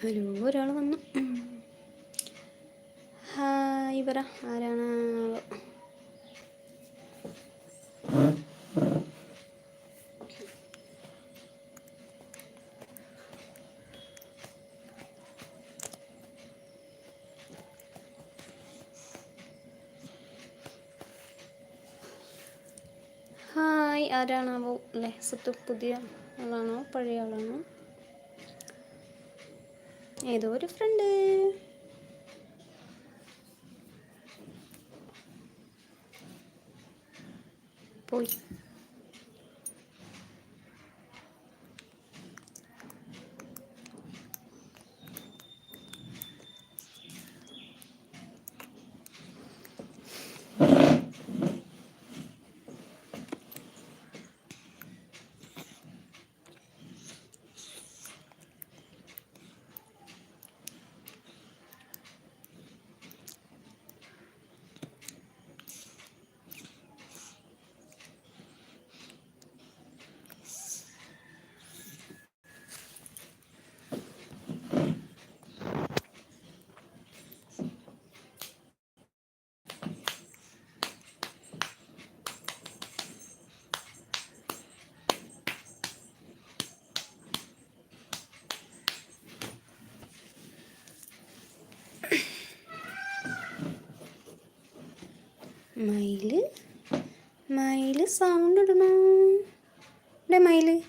Hello ഒരാൾ വന്നു. Hi പറ. ആരാണ്? ആരാണാവോ? അല്ലേ സത്തു പുതിയ ആളാണോ? പഴയ ആളാണോ? ഏതോ ഒരു ഫ്രണ്ട് പോയി മയിൽ. മയിൽ സൗണ്ട് ഇടണം? ഇവിടെ മയിൽ.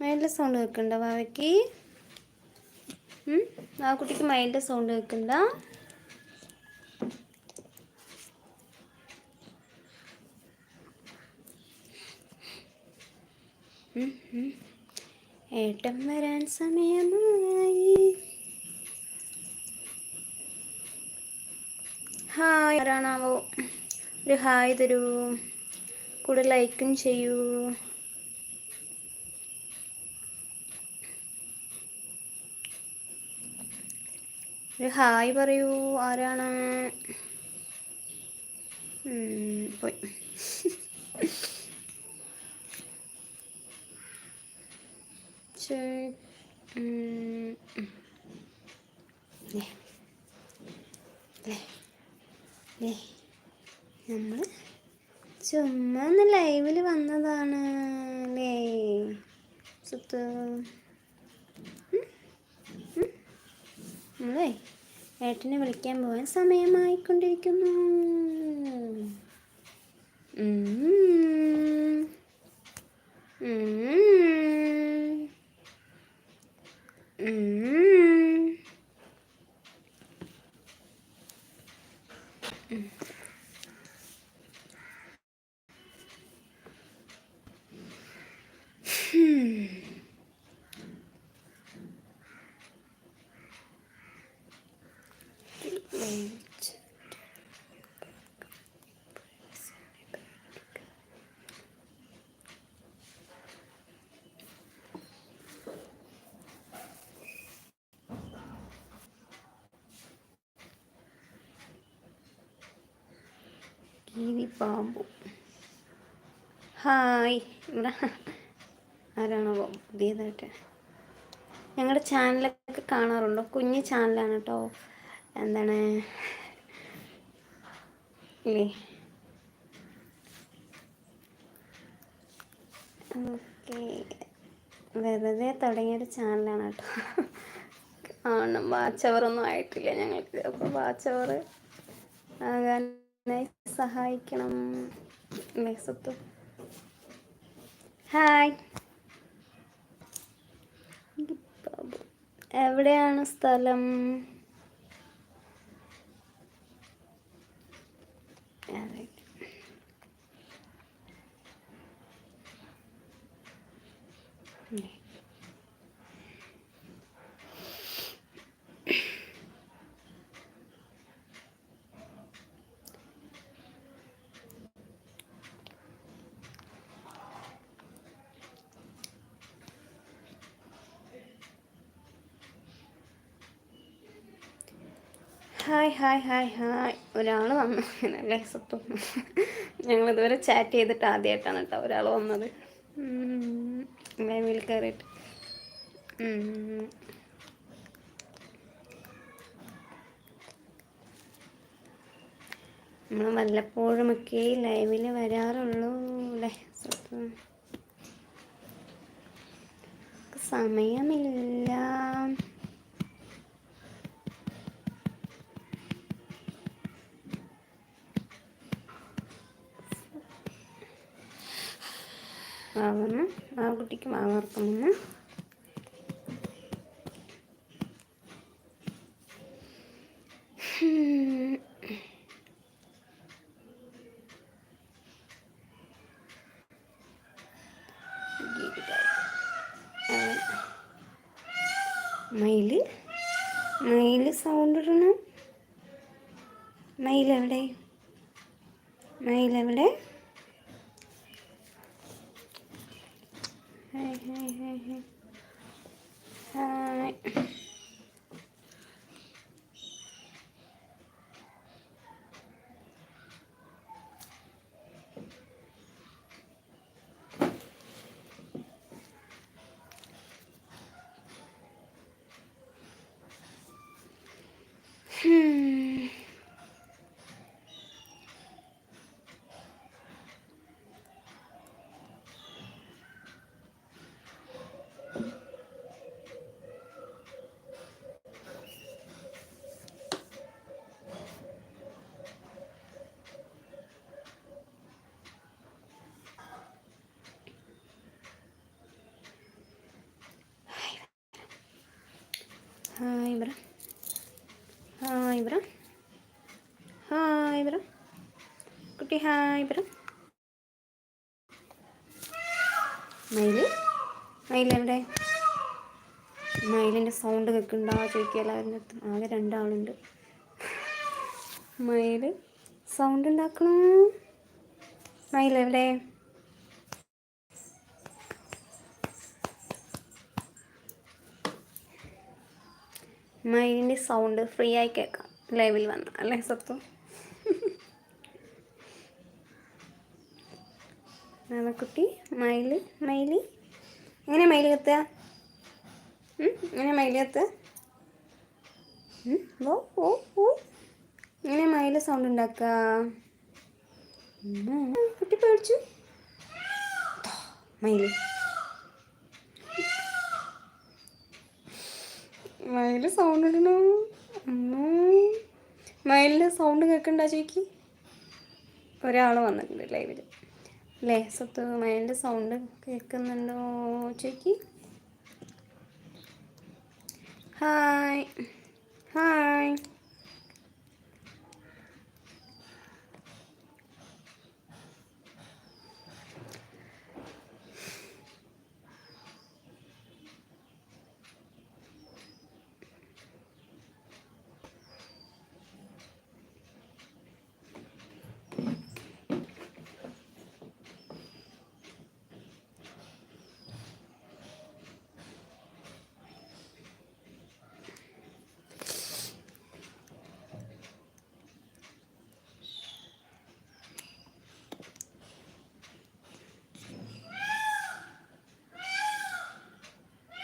മയിലിന്റെ സൗണ്ട് കേൾക്കണ്ട വാവയ്ക്ക്. ആ കുട്ടിക്ക് മയിലിന്റെ സൗണ്ട് കേൾക്കണ്ട. ഏട്ടം വരാൻ സമയമായി. ഹായ് ആരാണാവോ? ഒരു ഹായ് തരൂ. കൂടെ ലൈക്കും ചെയ്യൂ. ഒരു ഹായ് പറയൂ. ആരാണ്? പോയി. ശരി നമ്മൾ ചുമ്മാ ഒന്ന് ലൈവിൽ വന്നതാണ് അല്ലേ? സുത്ത്. നമ്മളേ ഏട്ടനെ വിളിക്കാൻ പോകാൻ സമയമായിക്കൊണ്ടിരിക്കുന്നു. കിവി പാമ്പു. ഹായ്. ഇവിടെ ആരാണോ പുതിയതായിട്ട്? ഞങ്ങളുടെ ചാനലൊക്കെ കാണാറുണ്ടോ? കുഞ്ഞ് ചാനലാണ് കേട്ടോ. എന്താണ്? ഇല്ലേ? ഓക്കെ. വെറുതെ തുടങ്ങിയൊരു ചാനലാണ് കേട്ടോ. കാണണം വാച്ചവറൊന്നും ആയിട്ടില്ല ഞങ്ങൾക്ക്. അപ്പോൾ വാച്ചവർ ആകാൻ സഹായിക്കണം. സത്തു ഹായ് എവിടെയാണ് സ്ഥലം? Hi hi hi hi. ഒരാൾ വന്നു നല്ല സത്വം ഞങ്ങളിതുവരെ ചാറ്റ് ചെയ്തിട്ട് ആദ്യമായിട്ടാണ് കേട്ടോ ഒരാൾ വന്നത്. ലൈവിൽ കയറിയിട്ട്. നമ്മൾ വല്ലപ്പോഴുമൊക്കെ ലൈവിൽ വരാറുള്ളൂ അല്ലേ? സത്വം സമയമില്ല. മാവന്ന് ആ കുട്ടിക്ക് മാവ് വറക്കുന്നു മയിൽ മയിൽ സൗണ്ട് ഇടണം മയിൽ എവിടെ മയിൽ എവിടെ hi hi hi hi hi hi bro hi bro hi bro കുട്ടി ഹായ് ബ്ര മയിൽ? മയിലെവിടെ മയിലിന്റെ സൗണ്ട് കേൾക്കണ്ടോ ചോദിക്കുക ആകെ രണ്ടാളുണ്ട്. മയിൽ സൗണ്ട് ഉണ്ടാക്കണം? മയിലെവിടെ മയിലിന്റെ സൗണ്ട് ഫ്രീ ആയി കേൾക്കാം. ലൈവിൽ വന്ന അല്ലേ സത്തു കുട്ടി? മയിൽ മയിൽ എങ്ങനെ മയിൽ കത്തുക എങ്ങനെ മയിൽ കത്തുക ഓ ഓ ഓ എങ്ങനെ മയിൽ സൗണ്ട് ഉണ്ടാക്കുക? കുട്ടി പേടിച്ചു. മയിൽ മയിൽ സൗണ്ട് ഇടണോ? മയിലിന്റെ സൗണ്ട് കേൾക്കണ്ട ചേക്ക് ഒരാൾ വന്നിട്ടുണ്ട് ലൈവിൽ അല്ലേ? സ്വത്ത് മയിലിന്റെ സൗണ്ട് കേൾക്കുന്നുണ്ടോ ചേക്ക് ഹായ് ഹായ്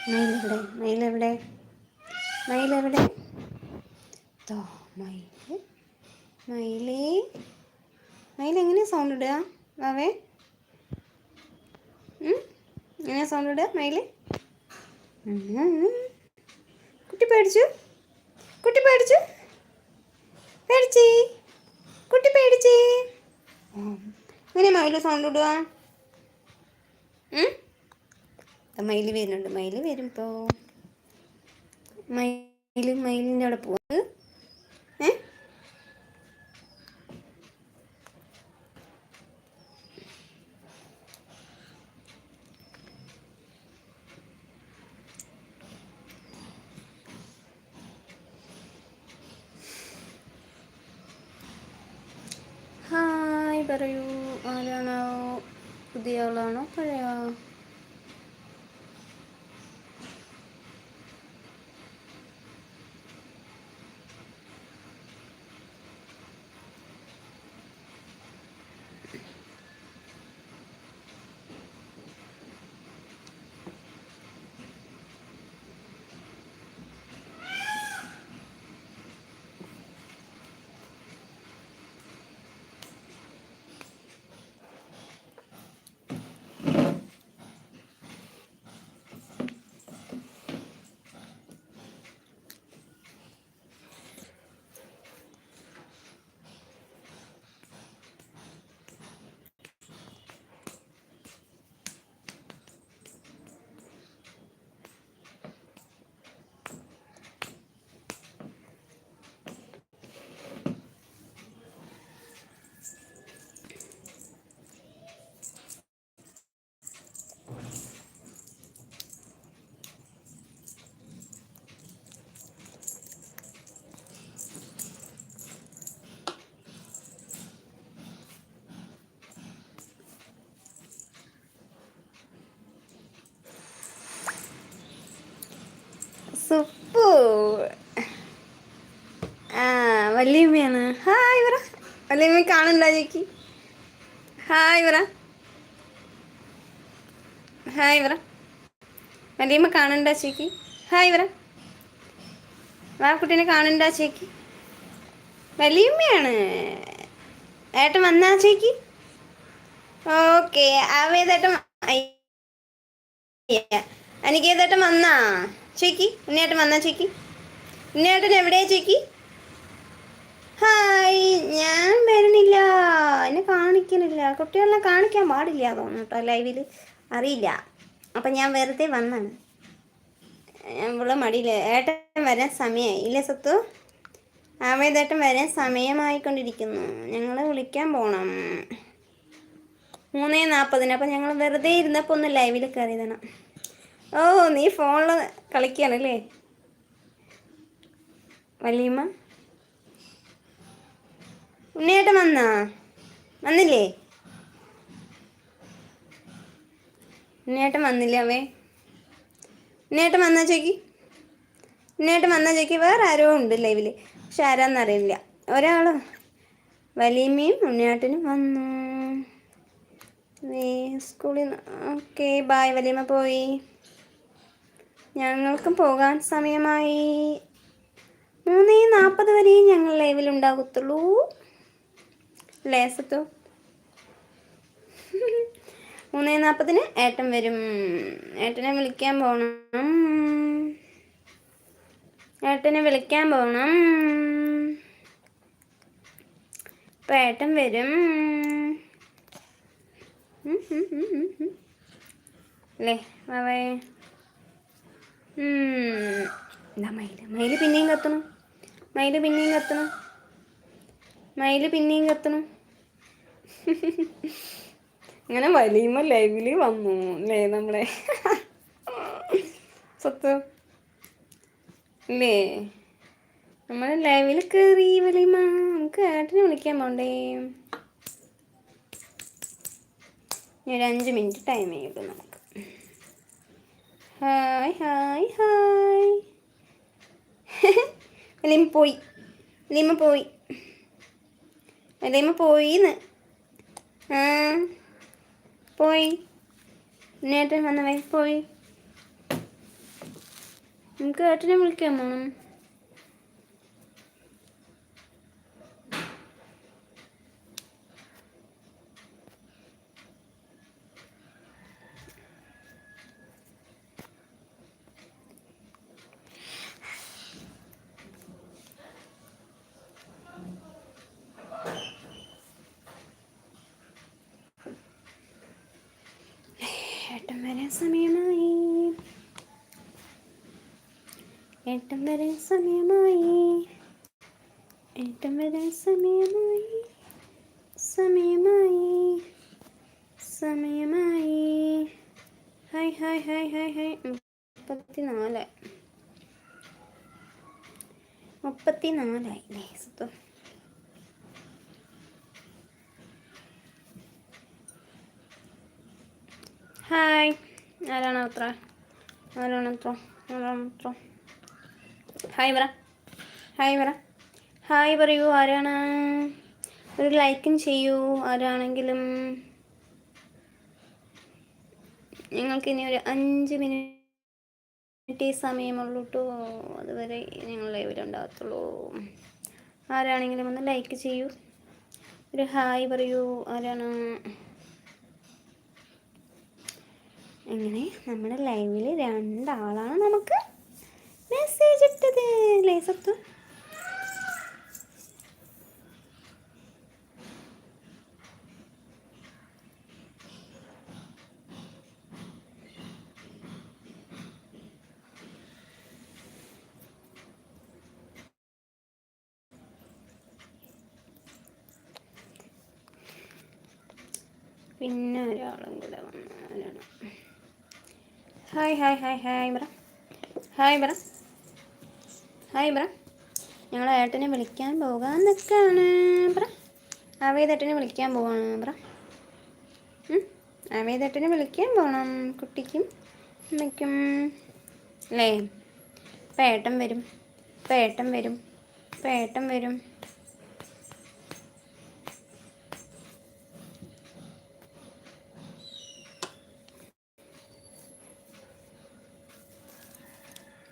മയിലെവിടെ? മയിലെവിടെ? മയിലെവിടെ? തോ മയിൽ മയിലേ. മയിൽ സൗണ്ട് ഇടുക? വാവേ. എങ്ങനെയാ സൗണ്ട് ഇടുക മയിൽ കുട്ടി പേടിച്ചു? കുട്ടി പേടിച്ചു? പേടിച്ചേ? കുട്ടി പേടിച്ചേ? എങ്ങനെയാ മയിൽ സൗണ്ട് ഇടുക? മയിൽ വരുന്നുണ്ട്. മയിൽ വരും മയിൽ മയിലിന്റെ അവിടെ പോകുന്നത് പറയൂ. ആരാണോ? പുതിയ ആളാണോ? പഴയ ആ വല്യമ്മയാണ്. ഹായ് പറ വല്യമ്മ കാണണ്ട ചേക്ക് ഹായ് പറ ഹായ് പറ വല്യമ്മ കാണണ്ട ചേക്ക് ഹായ് പറ വാ കുട്ടീനെ കാണണ്ട ചേക്ക് വല്യമ്മയാണ്. ഏട്ടൻ വന്നാ ചേക്ക് ഓക്കെ ആവേദേട്ടൻ അനിക്കേതേട്ടൻ വന്നാ? ചേക്കി ഉണ്ണിയേട്ടൻ വന്നാ ചേക്കി ഉണ്ണിയേട്ടൻ എവിടെയാ ചേക്കി ഹായ് ഞാൻ വരണില്ല എന്നെ കാണിക്കണില്ല. കുട്ടികളെ കാണിക്കാൻ പാടില്ല തോന്നുന്നു കേട്ടോ ലൈവിൽ അറിയില്ല. അപ്പം ഞാൻ വെറുതെ വന്നാണ്. ഞാൻ ഇവിടെ മടിയില്ല ഏട്ടൻ വരാൻ സമയമായി ഇല്ലേ സത്തു? ആവേദേട്ടൻ വരാൻ സമയമായിക്കൊണ്ടിരിക്കുന്നു. ഞങ്ങൾ വിളിക്കാൻ പോകണം മൂന്നേ നാൽപ്പതിന് അപ്പം ഞങ്ങൾ വെറുതെ ഇരുന്നപ്പോൾ ഒന്ന് ലൈവിൽ കയറിയതാണ്. ഓ നീ ഫോണിൽ കളിക്കാനല്ലേ? വലിയമ്മ? ഉണ്ണിയേട്ടൻ വന്നാ? വന്നില്ലേ? ഉണ്ണിയേട്ടൻ വന്നില്ല അവേ? ഉണ്ണിയേട്ടൻ വന്നാ ചോക്കി ഉണ്ണിയേട്ടൻ വന്നാ ചോക്കി വേറെ ആരോ ഉണ്ട് ലൈവിൽ പക്ഷെ ആരാന്നറിയില്ല ഒരാൾ വലിയമ്മയും ഉണ്ണിയേട്ടനും വന്നു. സ്കൂളിൽ നിന്ന്. ഓക്കെ ബായ് വലിയമ്മ പോയി. ഞങ്ങൾക്കും പോകാൻ സമയമായി. മൂന്ന് നാൽപ്പത് വരെയും ഞങ്ങൾ ലൈവിൽ ഉണ്ടാകത്തുള്ളൂ. ലേസത്തോ മൂന്ന് നാൽപ്പതിന് ഏട്ടൻ വരും. ഏട്ടനെ വിളിക്കാൻ പോകണം ഏട്ടനെ വിളിക്കാൻ പോകണം ഇപ്പം ഏട്ടൻ വരും. അല്ലേ വാവേ? എന്താ മയിൽ. മയിൽ പിന്നെയും കത്തണം. മയിൽ പിന്നെയും കത്തണം. മയിൽ പിന്നെയും കത്തണം. അങ്ങനെ വലിയുമ്പോ ലൈവിൽ വന്നു അല്ലേ നമ്മളെ? സ്വത്ത് അല്ലേ നമ്മൾ ലൈവിൽ കയറി വലിയ നമുക്ക് ഏട്ടനെ വിളിക്കാൻ പോണ്ടേ? ഒരു അഞ്ച് മിനിറ്റ് ടൈം ചെയ്തു നമുക്ക്. ഹായ് ഹായ് ഹായ് ലിമ പോയി ലിമ പോയി ലിമ പോയിന്ന് ആ പോയി നേട്ടൻ വന്ന പോയി. നമുക്ക് ഏട്ടനെ വിളിക്കാൻ പോണം ഏട്ടൻ വരാൻ സമയമായി ഏട്ടൻ വരാൻ സമയമായി. ഏറ്റം വരാൻ സമയമായി. സമയമായി. സമയമായി. Hi hi hi hi hi. മുപ്പത്തി മുപ്പത്തിനാലായി മുപ്പത്തി നാലായി അല്ലേ സുത്തം ഹായ്. ആരാണ് അത്ര? ആരാണ് അത്ര? ആരാണ് അത്ര? ഹായ് പറ ഹായ് പറ ഹായ് പറയൂ ആരാണ്? ഒരു ലൈക്കും ചെയ്യൂ ആരാണെങ്കിലും. ഞങ്ങൾക്ക് ഇനി ഒരു അഞ്ച് മിനിറ്റ് സമയമുള്ളൂ കേട്ടോ അതുവരെ ഞങ്ങൾ ലൈവിലുണ്ടാകത്തുള്ളൂ ആരാണെങ്കിലും ഒന്ന് ലൈക്ക് ചെയ്യൂ. ഒരു ഹായ് പറയൂ ആരാണ്? എങ്ങനെ? നമ്മുടെ ലൈവിൽ രണ്ടാളാണ് നമുക്ക്. മെസ്സേജ് ഇട്ടത്. ലേസത്ത് പിന്നെ ഒരാളും കൂടെ വന്നാലാണ് hi hi hi hi bro hi bro hi bro. ഞങ്ങൾ ഏട്ടനെ വിളിക്കാൻ പോകാൻ നിൽക്കാണ് ബ്ര അവേദേട്ടനെ വിളിക്കാൻ പോവാണ് ബ്ര. അവേദേട്ടനെ വിളിക്കാൻ പോകണം കുട്ടിക്കും അമ്മയ്ക്കും. അല്ലേ? പേട്ടൻ വരും. പേട്ടൻ വരും. പേട്ടൻ വരും.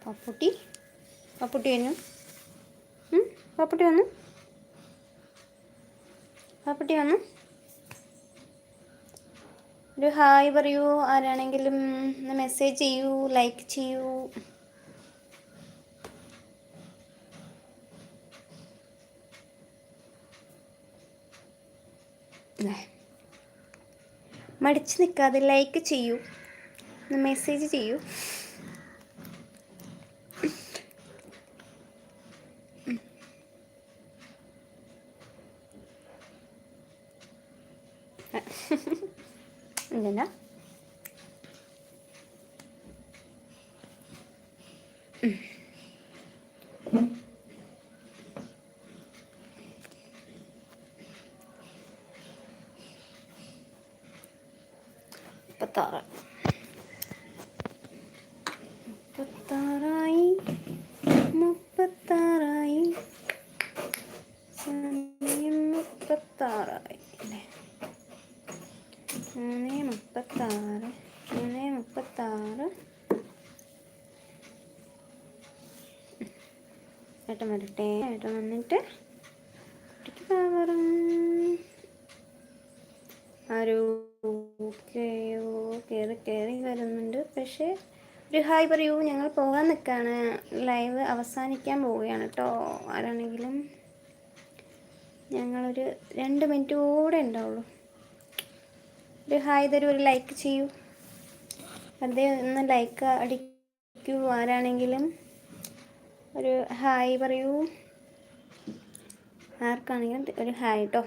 പപ്പുട്ടി? പപ്പുട്ടി വന്നു. പാപ്പുട്ടി വന്നു. പപ്പുട്ടി വന്നു. ഒരു ഹായ് പറയൂ. ആരാണെങ്കിലും മെസ്സേജ് ചെയ്യൂ ലൈക്ക് ചെയ്യൂ. മടിച്ചു നിൽക്കാതെ ലൈക്ക് ചെയ്യൂ. മെസ്സേജ് ചെയ്യൂ. ¿Entendés? ഏട്ടൻ വരട്ടെ. ഏട്ടൻ വന്നിട്ട് കുട്ടിക്ക് പവറും ആരോക്കെയോ കയറി കയറി വരുന്നുണ്ട്. പക്ഷേ ഒരു ഹായ് പറയൂ ഞങ്ങൾ പോകാൻ നിൽക്കുകയാണ് ലൈവ് അവസാനിക്കാൻ പോവുകയാണ് കേട്ടോ ആരാണെങ്കിലും ഞങ്ങളൊരു രണ്ട് മിനിറ്റ് കൂടെ ഉണ്ടാവുള്ളൂ. ഒരു ഹായ് തരൂ ഒരു ലൈക്ക് ചെയ്യൂ. വെറുതെ ഒന്ന് ലൈക്ക് അടിക്കൂ. ആരാണെങ്കിലും ഒരു ഹായ് പറയൂ. ആർക്കാണെങ്കിലും ഒരു ഹായ് കേട്ടോ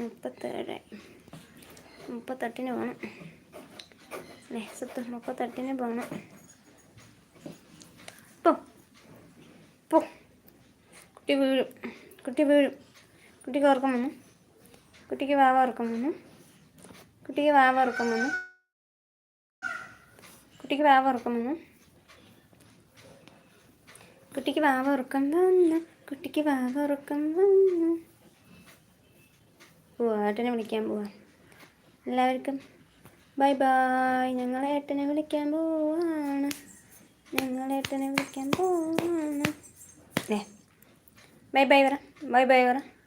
മുപ്പത്തേഴ് മുപ്പത്തെട്ടിന് പോകണം അല്ലേ മുപ്പത്തെട്ടിന് പോകണം പോ. കുട്ടി വീഴും. കുട്ടി വീഴും. കുട്ടിക്ക് ഉറക്കം വന്നു. കുട്ടിക്ക് വാവ ഉറക്കം വന്നു. കുട്ടിക്ക് വാവ ഉറക്കം വന്നു. കുട്ടിക്ക് വാവ ഉറക്കം വന്നു. കുട്ടിക്ക് വാവ ഉറക്കം വന്നു. കുട്ടിക്ക് വാവ ഉറക്കം വന്നു. പോവാ ഏട്ടനെ വിളിക്കാൻ പോവാ. എല്ലാവർക്കും ബൈ ബായ് ഞങ്ങൾ ഏട്ടനെ വിളിക്കാൻ പോവാണ്. ഞങ്ങൾ ഏട്ടനെ വിളിക്കാൻ പോവാണ്. ബൈ ബൈ പറ ബൈ ബൈ പറ.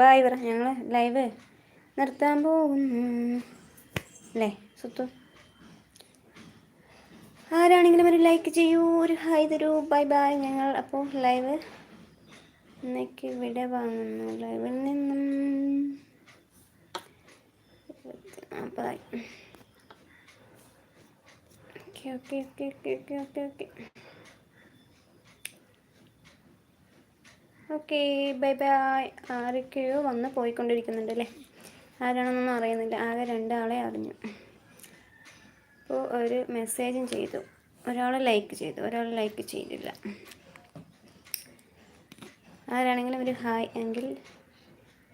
ബൈ പറ. ഞങ്ങൾ ലൈവ് നിർത്താൻ പോകുന്നു. അല്ലേ സുത്തു. ആരാണെങ്കിലും ഒരു ലൈക്ക് ചെയ്യൂ. ഒരു ഹായ് തരൂ. ബൈ ബൈ ഞങ്ങൾ അപ്പോൾ ലൈവ് ഇന്നേക്ക് ഇവിടെ വാങ്ങുന്നു. ലൈവിൽ നിന്നും നാൽപ്പതായി okay okay okay okay okay okay okay okay bye bye ആരൊക്കെയോ വന്ന് പോയിക്കൊണ്ടിരിക്കുന്നുണ്ട് അല്ലേ ആരാണെന്നൊന്നും അറിയുന്നില്ല. ആകെ രണ്ടാളെ അറിഞ്ഞു. അപ്പോൾ ഒരു മെസ്സേജും ചെയ്തു. ഒരാൾ ലൈക്ക് ചെയ്തു. ഒരാൾ ലൈക്ക് ചെയ്തില്ല. ആരാണെങ്കിലും ഒരു ഹായ് എങ്കിൽ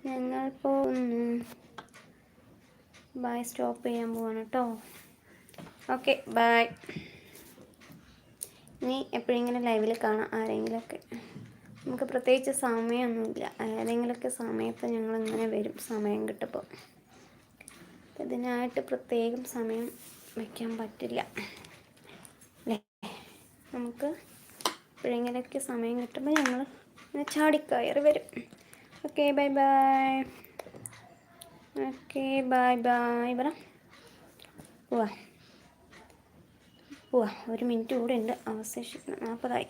ഞങ്ങൾ ഒന്ന് ബൈ സ്റ്റോപ്പ് ചെയ്യാൻ പോവാണ് കേട്ടോ ഓക്കെ ബൈ നീ എപ്പോഴെങ്കിലും ലൈവിൽ കാണാം ആരെങ്കിലുമൊക്കെ നമുക്ക് പ്രത്യേകിച്ച് സമയമൊന്നുമില്ല. ഏതെങ്കിലുമൊക്കെ സമയത്ത് ഞങ്ങൾ ഇങ്ങനെ വരും സമയം കിട്ടുമ്പോൾ. ഇതിനായിട്ട് പ്രത്യേകം സമയം വയ്ക്കാൻ പറ്റില്ല. നമുക്ക് എപ്പോഴെങ്കിലൊക്കെ സമയം കിട്ടുമ്പോൾ ഞങ്ങൾ ഇങ്ങനെ ചാടിക്കയറി വരും. Okay bye bye. Okay bye bye. പറ. പോവാ. പോവാ. ഒരു മിനിറ്റ് കൂടെ ഉണ്ട്. അവശേഷിക്കണം നാൽപ്പതായി.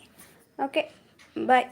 ഓക്കെ. Bye.